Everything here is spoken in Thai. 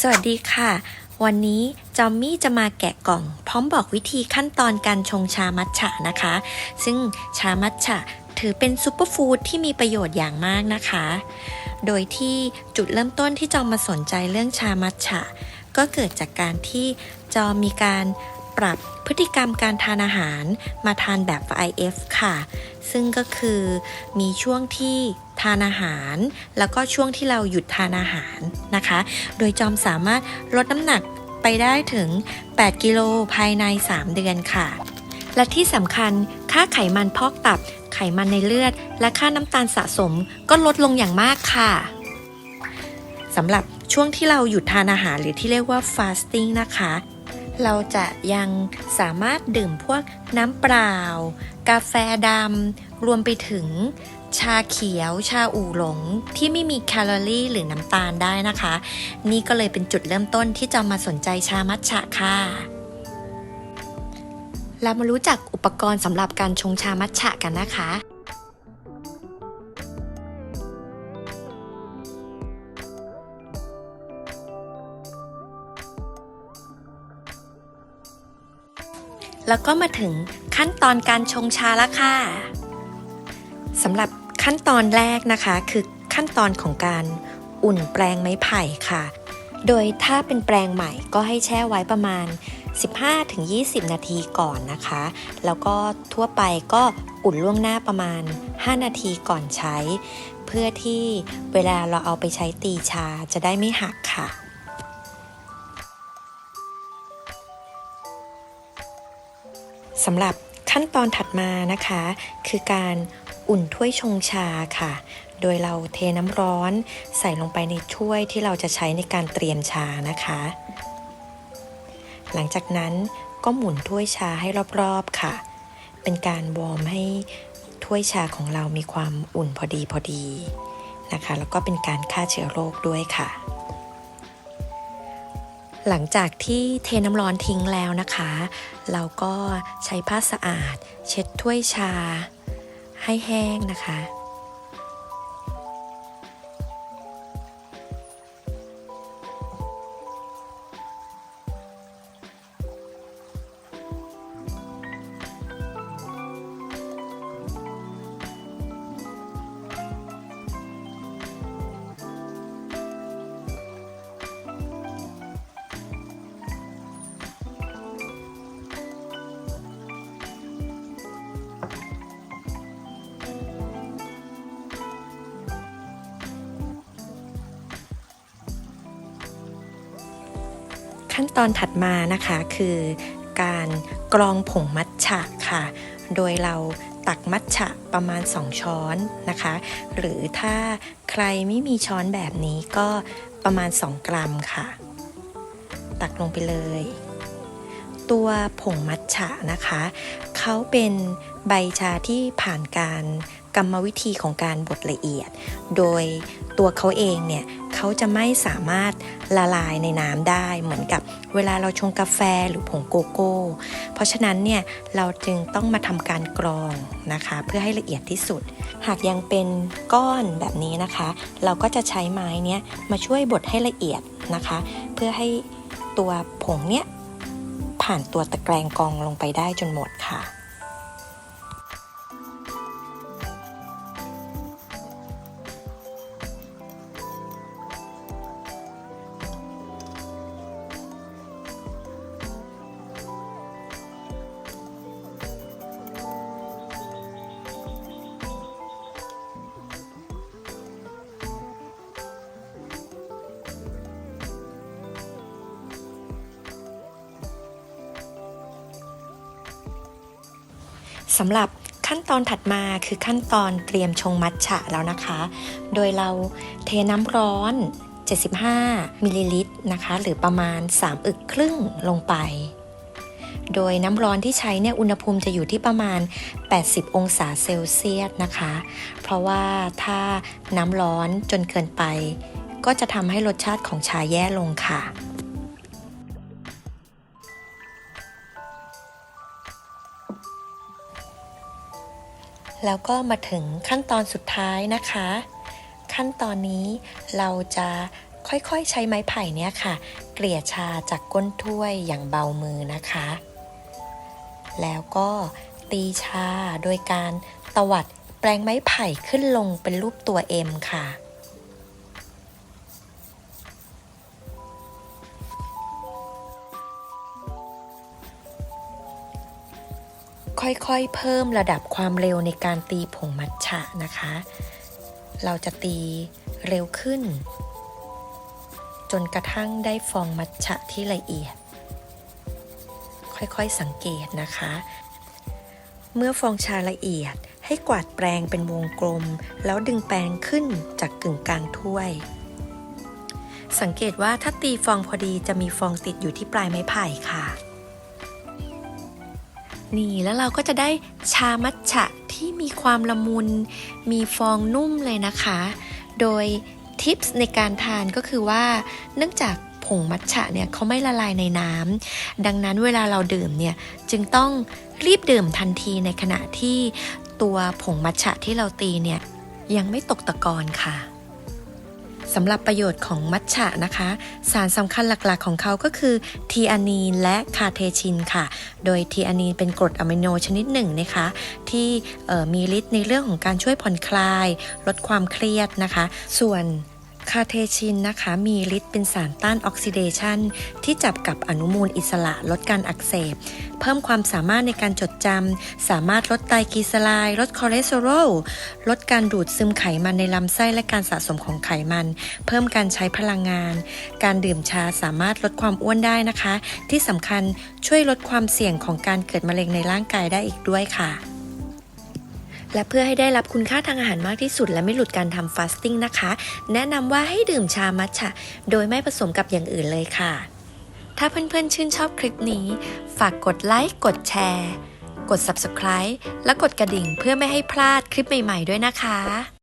สวัสดีค่ะ วันนี้จอมมี่จะมาแกะกล่อง พร้อมบอกวิธีขั้นตอนการชงชามัทฉะนะคะ ซึ่งชามัทฉะถือเป็นซูเปอร์ฟู้ดที่มีประโยชน์อย่างมากนะคะ โดยที่จุดเริ่มต้นที่จอมมาสนใจเรื่องชามัทฉะ ก็เกิดจากการที่จอมมีการปรับพฤติกรรมการทานอาหารมาทานแบบ IF ค่ะ ซึ่งก็คือมีช่วงที่ ทานอาหาร แล้วก็ช่วงที่เราหยุดทานอาหารนะคะ โดยจอมสามารถลดน้ำหนักไปได้ถึง 8 กิโลภายใน 3 เดือนค่ะ และที่สำคัญค่าไขมันพอกตับ ไขมันในเลือด และค่าน้ำตาลสะสมก็ลดลงอย่างมากค่ะสำหรับช่วงที่เราหยุดทานอาหารหรือที่เรียกว่า fasting นะคะ เราจะยังสามารถดื่มพวกน้ำเปล่า กาแฟดำรวมไปถึง ชาเขียว ชาอู่หลง ที่ไม่มีแคลอรี่หรือน้ำตาลได้นะคะ นี่ก็เลยเป็นจุดเริ่มต้นที่จะมาสนใจชามัทฉะค่ะเรามารู้จักอุปกรณ์สำหรับการชงชามัทฉะกันนะคะ แล้วก็มาถึงขั้นตอนการชงชาแล้วค่ะสำหรับ ขั้นตอนแรกนะคะคือขั้นตอนของการอุ่นแปลงไม้ไผ่ค่ะ โดยถ้าเป็นแปลงใหม่ก็ให้แช่ไว้ประมาณ 15-20 นาทีก่อนนะคะ แล้วก็ทั่วไปก็อุ่นล่วงหน้าประมาณ 5 นาทีก่อนใช้ เพื่อที่เวลาเราเอาไปใช้ตีชาจะได้ไม่หักค่ะสำหรับขั้นตอนถัดมานะคะ คือการ อุ่นถ้วยชงชาค่ะ โดยเราเทน้ำร้อน ใส่ลงไปในถ้วยที่เราจะใช้ในการเตรียมชานะคะ หลังจากนั้นก็หมุนถ้วยชาให้รอบๆค่ะ เป็นการวอร์มให้ถ้วยชาของเรามีความอุ่นพอดีพอดีนะคะ แล้วก็เป็นการฆ่าเชื้อโรคด้วยค่ะ หลังจากที่เทน้ำร้อนทิ้งแล้วนะคะ เราก็ใช้ผ้าสะอาด เช็ดถ้วยชา ให้แห้งนะคะ ขั้นตอนถัดมานะคะคือการกรองผงมัทฉะค่ะ โดยเราตักมัทฉะประมาณ 2 ช้อนนะคะ หรือถ้าใครไม่มีช้อนแบบนี้ก็ประมาณ 2 กรัมค่ะ ตักลงไปเลย ตัวผงมัทฉะนะคะ เขาเป็นใบชาที่ผ่านการ กรรมวิธีของการบดละเอียด โดยตัวเขาเองเนี่ยเขาจะไม่สามารถละลายในน้ำได้ เหมือนกับเวลาเราชงกาแฟหรือผงโกโก้ เพราะฉะนั้นเนี่ยเราจึงต้องมาทำการกรองนะคะ เพื่อให้ละเอียดที่สุด หากยังเป็นก้อนแบบนี้นะคะ เราก็จะใช้ไม้เนี้ยมาช่วยบดให้ละเอียดนะคะ เพื่อให้ตัวผงเนี้ยผ่านตัวตะแกรงกรองลงไปได้จนหมดค่ะ สำหรับขั้นตอนถัดมาคือขั้นตอนเตรียมชงมัทฉะแล้วนะคะ โดยเราเทน้ำร้อน 75มิลลิลิตรนะคะ หรือประมาณ 3 อึกครึ่งลงไป โดยน้ำร้อนที่ใช้เนี่ยอุณหภูมิจะอยู่ที่ประมาณ 80 องศาเซลเซียสนะคะ เพราะว่าถ้าน้ำร้อนจนเกินไป ก็จะทำให้รสชาติของชาแย่ลงค่ะ แล้วก็มาถึงขั้นตอนสุดท้ายนะคะ ขั้นตอนนี้เราจะค่อยๆใช้ไม้ไผ่เนี่ยค่ะ เกลี่ยชาจากก้นถ้วยอย่างเบามือนะคะ แล้วก็ตีชาโดยการตวัดแปลงไม้ไผ่ขึ้นลงเป็นรูปตัว M ค่ะ ค่อยๆ เพิ่มระดับความเร็วในการตีผงมัทฉะนะคะ เราจะตีเร็วขึ้น จนกระทั่งได้ฟองมัทฉะที่ละเอียด ค่อยๆสังเกตนะคะ เมื่อฟองชาละเอียดให้กวาดแปรงเป็นวงกลม แล้วดึงแปรงขึ้นจากกึ่งกลางถ้วย สังเกตว่าถ้าตีฟองพอดีจะมีฟองติดอยู่ที่ปลายไม้ไผ่ค่ะ นี่แล้วเราก็จะได้ชามัทฉะที่มีความละมุน มีฟองนุ่มเลยนะคะ โดยทิปส์ในการทานก็คือว่า เนื่องจากผงมัทฉะเนี่ยเขาไม่ละลายในน้ำดังนั้นเวลาเราดื่มเนี่ยจึงต้องรีบดื่มทันทีในขณะที่ตัวผงมัทฉะที่เราตีเนี่ยยังไม่ตกตะกอนค่ะ สำหรับประโยชน์ของมัทฉะนะคะ สารสำคัญหลักๆของเขาก็คือทีอานีนและคาเทชินค่ะ โดยทีอานีนเป็นกรดอะมิโนชนิดหนึ่งนะคะ ที่มีฤทธิ์ในเรื่องของการช่วยผ่อนคลาย ลดความเครียดนะคะ ส่วน คาเทชินนะคะ มีฤทธิ์เป็นสารต้านออกซิเดชันที่จับกับอนุมูลอิสระลดการอักเสบ เพิ่มความสามารถในการจดจำ สามารถลดไตรกลีเซอไรด์ลดคอเลสเตอรอล ลดการดูดซึมไขมันในลำไส้และการสะสมของไขมัน เพิ่มการใช้พลังงาน การดื่มชาสามารถลดความอ้วนได้นะคะ ที่สำคัญช่วยลดความเสี่ยงของการเกิดมะเร็งในร่างกายได้อีกด้วยค่ะ และเพื่อให้ได้รับคุณค่าทางอาหารมากที่สุด และไม่หลุดการทำฟาสติ้งนะคะ แนะนำว่าให้ดื่มชามัทฉะโดยไม่ผสมกับอย่างอื่นเลยค่ะ ถ้าเพื่อนๆ ชื่นชอบคลิปนี้ ฝากกดไลค์กดแชร์ กด Subscribe และกดกระดิ่งเพื่อไม่ให้พลาดคลิปใหม่ๆด้วยนะคะ